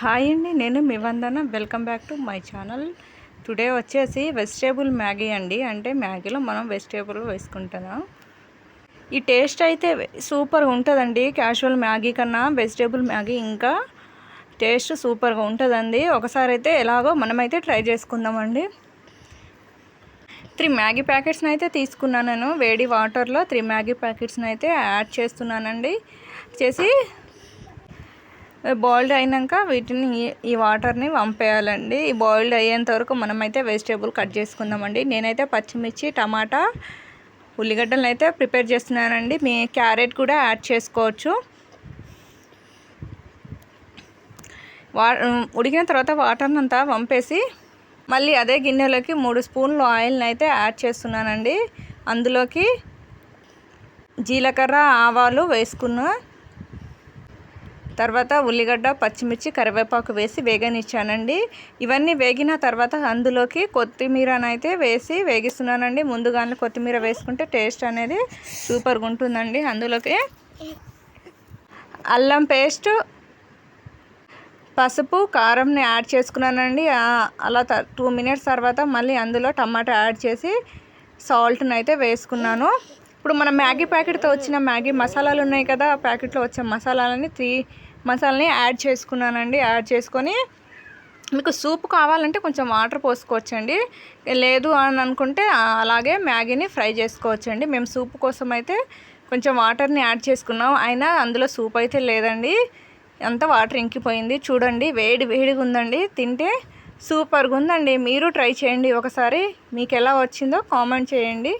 Hi అండి నేను మీ Vandana. Welcome back to my channel. Today వచ్చేసి వెజిటేబుల్ మ్యాగీ అండి. అంటే మ్యాగీలో మనం వెజిటేబుల్ వేసుకుంటున్నాం ఈ టేస్ట్ అయితే సూపర్ ఉంటుందండి. క్యాషువల్ మ్యాగీ కన్నా వెజిటేబుల్ మ్యాగీ ఇంకా టేస్ట్ సూపర్గా ఉంటుందండి. ఒకసారి అయితే ఎలాగో మనమైతే ట్రై చేసుకుందామండి. త్రీ మ్యాగీ ప్యాకెట్స్ని అయితే తీసుకున్నాను నేను. వేడి వాటర్లో త్రీ మ్యాగీ ప్యాకెట్స్ని అయితే యాడ్ చేస్తున్నానండి. చేసి బాయిల్డ్ అయినాక వీటిని ఈ- వాటర్ని వంపేయాలండి. ఈ బాయిల్డ్ అయ్యేంత వరకు మనమైతే వెజిటేబుల్ కట్ చేసుకుందామండి. నేనైతే పచ్చిమిర్చి టమాటా ఉల్లిగడ్డలను అయితే ప్రిపేర్ చేస్తున్నానండి. మీ క్యారెట్ కూడా యాడ్ చేసుకోవచ్చు. వా ఉడికిన తర్వాత వాటర్ని అంతా వంపేసి మళ్ళీ అదే గిన్నెలోకి మూడు స్పూన్లు ఆయిల్ని అయితే యాడ్ చేస్తున్నానండి. అందులోకి జీలకర్ర ఆవాలు వేసుకున్న తర్వాత ఉల్లిగడ్డ పచ్చిమిర్చి కరివేపాకు వేసి వేగనిచ్చానండి. ఇవన్నీ వేగిన తర్వాత అందులోకి కొత్తిమీరనైతే వేసి వేగిస్తున్నానండి. ముందుగానే కొత్తిమీర వేసుకుంటే టేస్ట్ అనేది సూపర్గా ఉంటుందండి అందులోకి. అల్లం పేస్ట్ పసుపు కారంని యాడ్ చేసుకున్నానండి. అలా టూ మినిట్స్ తర్వాత మళ్ళీ అందులో టమాటా యాడ్ చేసి సాల్ట్ని అయితే వేసుకున్నాను. ఇప్పుడు మన మ్యాగీ ప్యాకెట్తో వచ్చిన మ్యాగీ మసాలాలు ఉన్నాయి కదా ఆ ప్యాకెట్లో వచ్చే మసాలాలని త్రీ మసాలాని యాడ్ చేసుకున్నానండి. యాడ్ చేసుకొని మీకు సూప్ కావాలంటే కొంచెం వాటర్ పోసుకోవచ్చండి. లేదు అని అనుకుంటే అలాగే మ్యాగీని ఫ్రై చేసుకోవచ్చండి. మేము సూప్ కోసం అయితే కొంచెం వాటర్ని యాడ్ చేసుకున్నాం. అయినా అందులో సూప్ అయితే లేదండి. అంతా వాటర్ ఇంకిపోయింది. చూడండి వేడి వేడిగా ఉందండి. తింటే సూపర్గా ఉందండి. మీరు ట్రై చేయండి. ఒకసారి మీకు ఎలా వచ్చిందో కామెంట్ చేయండి.